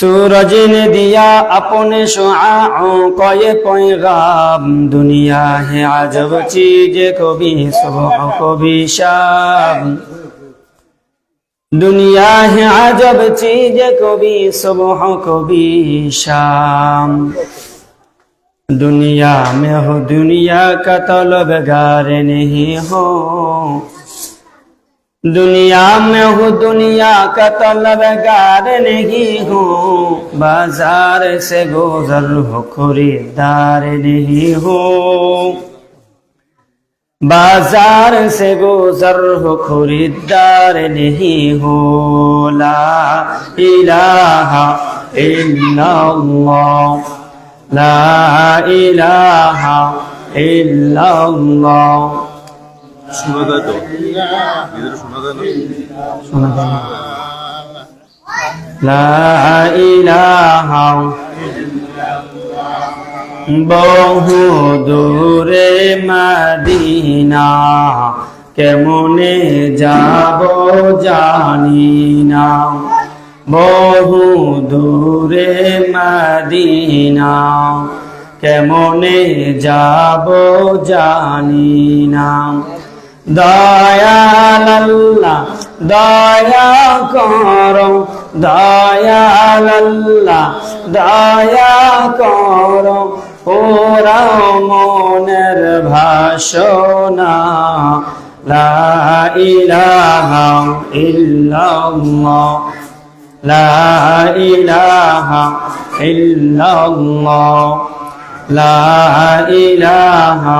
सूरज ने दिया अपने शुआओं को ये पैगाम दुनिया है अजब चीज को भी सुबह को भी शाम दुनिया है अजब चीज को भी सुबह को भी शाम दुनिया में हो दुनिया का तलबगार नहीं हो दुनिया में हो दुनिया का तलबगार नहीं हो बाजार से गुजर हो खरीदार नहीं हो बाजार से गुजर हो खरीदार नहीं हो ला इलाहा इल्लल्लाह ला इलाहा इल्लल्लाह শোনা যায় তো নিজের শোনা যায় না? লা ইলাহা বহু দূরে মদিনা, কেমনে যাব জানি না। বহু দূরে মদিনা, কেমনে যাব জানি না। দয়াল আল্লাহ দয়া কর দয়াল আল্লাহ দয়া কর। ওরা মনের ভাষণা, লা ইলাহা ইল্লাল্লাহ, লা ইলাহা ইল্লাল্লাহ, লা ইলাহা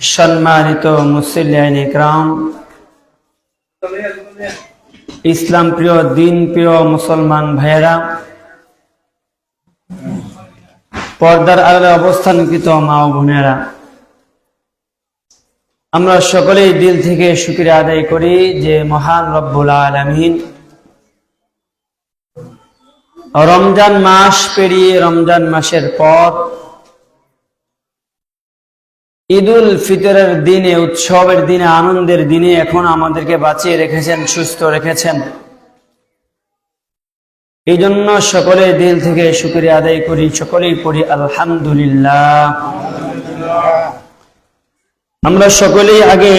সম্মানিত মুসলিয়ান ইকরাম, ইসলাম প্রিয়, দিন প্রিয় মুসলমান ভাইয়েরা, পর্দার আড়ালে অবস্থানকৃত মা ও বোনেরা, আমরা সকলেই দিল থেকে শুক্রিয়া আদায় করি যে মহান রব্বুল আলমিন রমজান মাস পেরিয়ে রমজান মাসের পর ঈদুল ফিতরের দিনে, উৎসবের দিনে, আনন্দের দিনে এখন আমাদেরকে বাঁচিয়ে রেখেছেন, সুস্থ রেখেছেন। এই জন্য সকলে দিল থেকে শুক্রিয়া আদায় করি, সকলেই পড়ি আলহামদুলিল্লাহ। আমরা সকলেই আগে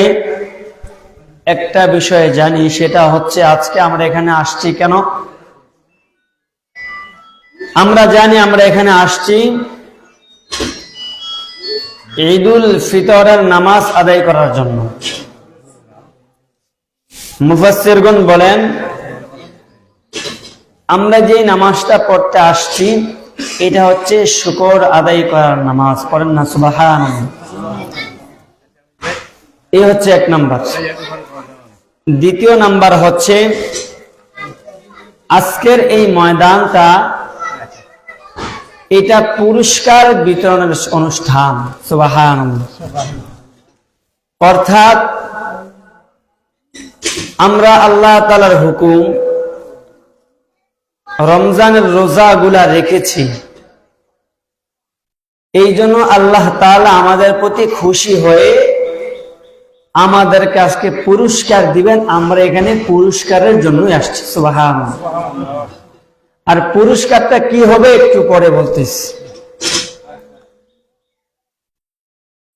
একটা বিষয়ে জানি, সেটা হচ্ছে আজকে আমরা এখানে আসছি কেন? আমরা জানি আমরা এখানে আসছি ঈদুল ফিতরের নামাজ আদায় করার জন্য। মুফাসসিরগণ বলেন, আমরা যে নামাজটা পড়তে আসছি, এটা হচ্ছে শুকর আদায় করার নামাজ। পড়েন না সুবাহান এই হচ্ছে এক নাম্বার। দ্বিতীয় নাম্বার হচ্ছে, আজকের এই ময়দানটা এটা পুরস্কার বিতরণের অনুষ্ঠান। সুবাহান অর্থাৎ আমরা আল্লাহ তালার হুকুম রমজানের রোজাগুলা রেখেছি। এই জন্য আল্লাহ তাআলা আমাদের প্রতি খুশি হয়ে আমাদেরকে আজকে পুরস্কার দিবেন। আমরা এখানে পুরস্কারের জন্যই আসছি। সুবাহান আর পুরস্কারটা কি হবে একটু পরে বলতেছি।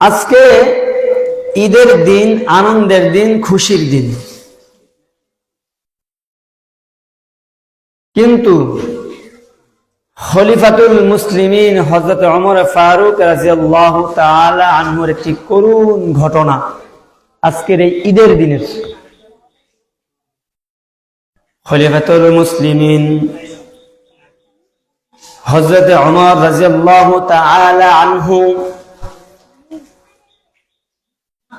আজকে ঈদের দিন, আনন্দের দিন, খুশির দিন। কিন্তু খলিফাতুল মুসলিমিন হজরত অমর ফারুক রাজিয়াল্লাহ তাআলা আনহুর একটি করুণ ঘটনা আজকের এই ঈদের দিনের। খলিফাতুল মুসলিমিন হজরত অমর রাজিয়াল্লাহ আনহু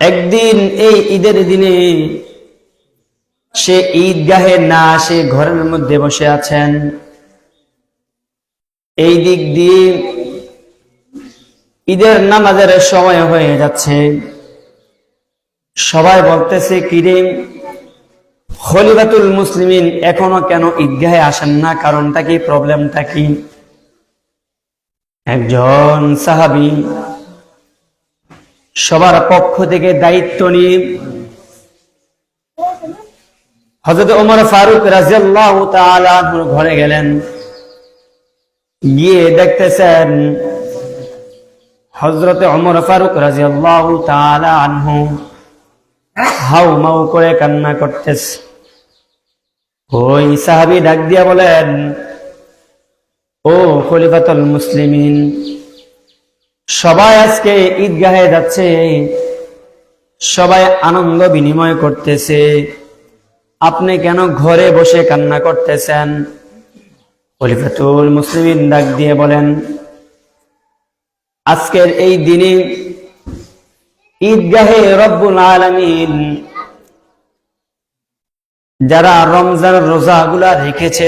একদিন এই ঈদের দিনে সে ঈদগাহে না সে ঘরের মধ্যে বসে আছেন। এই দিক দিয়ে ঈদের নামাজের সময় হয়ে যাচ্ছে। সবাই বলতেছে কিরে খলিফাতুল মুসলিমিন এখনও কেন ঈদগাহে আসেন না? কারণটা কি? প্রবলেমটা কি? একজন সাহাবি সবার পক্ষ থেকে দায়িত্ব নিয়ে হজরত ওমর ফারুক রাজিয়াল্লাহু ঘরে গেলেন। গিয়ে দেখতেছেন হজরতে ওমর ফারুক রাজিয়াল্লাহু তাআলা আনহু হাউ মাউ করে কান্না করতেছে। ওই সাহাবি ডাক দিয়া বলেন ও খলিফাতুল মুসলিমিন, সবাই আজকে ঈদগাহে যাচ্ছে, সবাই আনন্দ বিনিময় করতেছে। আপনি কেন ঘরে বসে কান্না করতেছেন? খলিফাতুল মুসলিমিন ডাক দিয়ে বলেন, আজকের এই দিনে ঈদগাহে রব্বুল আলামিন যারা রমজান রোজাগুলা রেখেছে